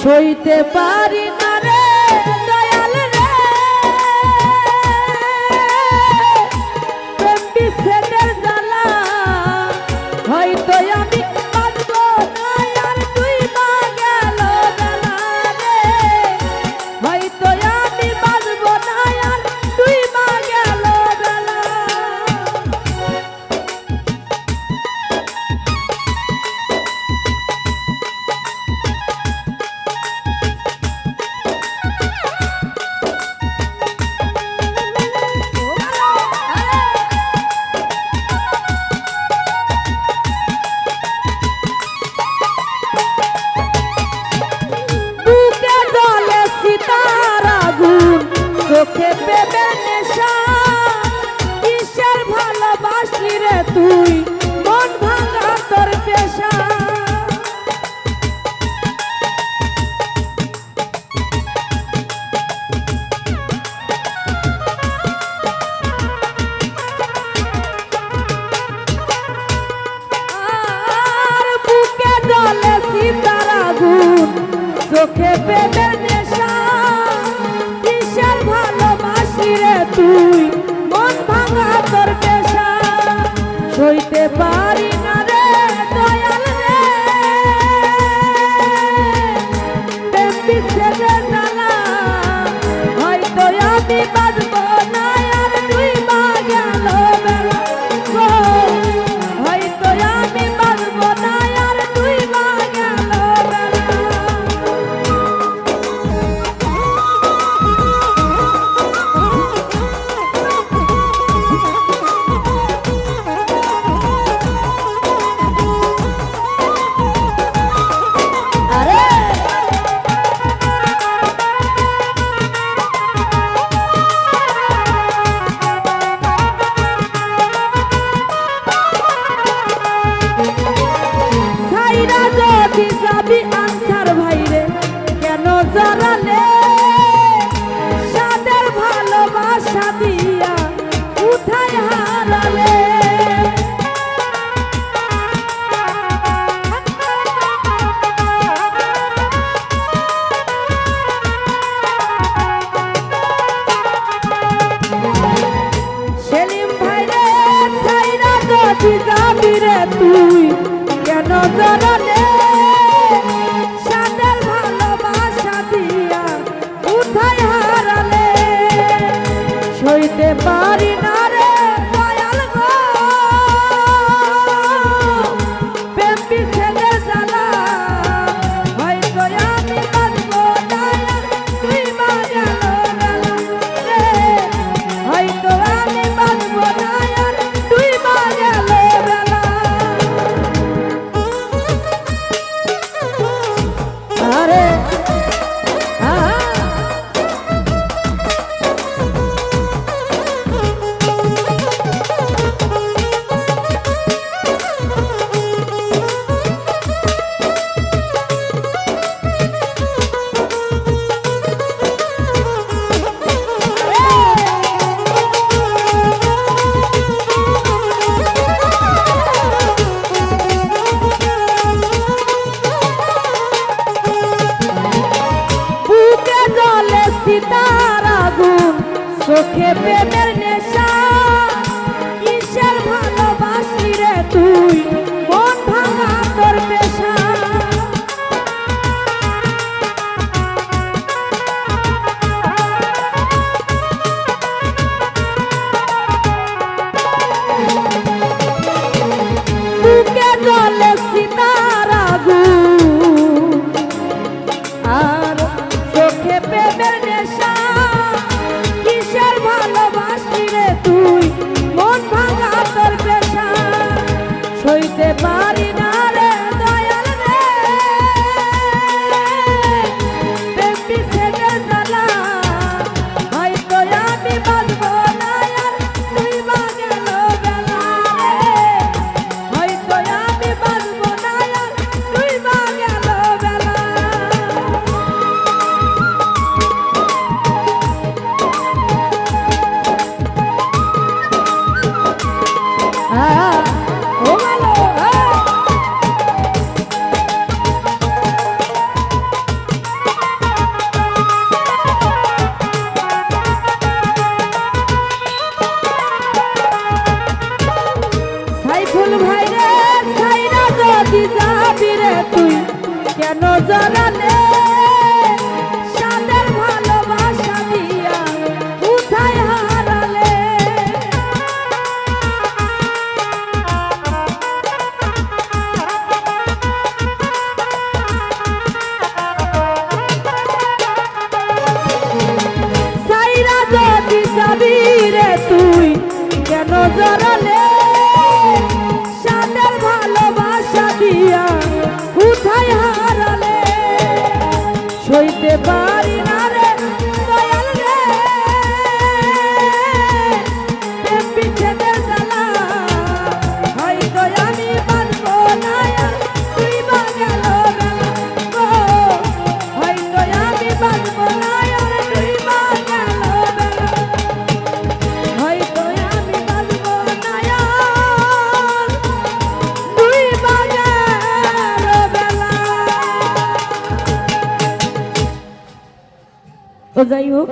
সইতে পারি চোখে পেতে ভালোবাসা দি সীতার আগুন চোখে পেটের নেশা কেন জড়ালে? সাদের ভালোবাসা দিয়া উঠায় হারালে? সাইরা যদি যাবি রে তুই কেন জড়ালে? সইতে পার ও হোক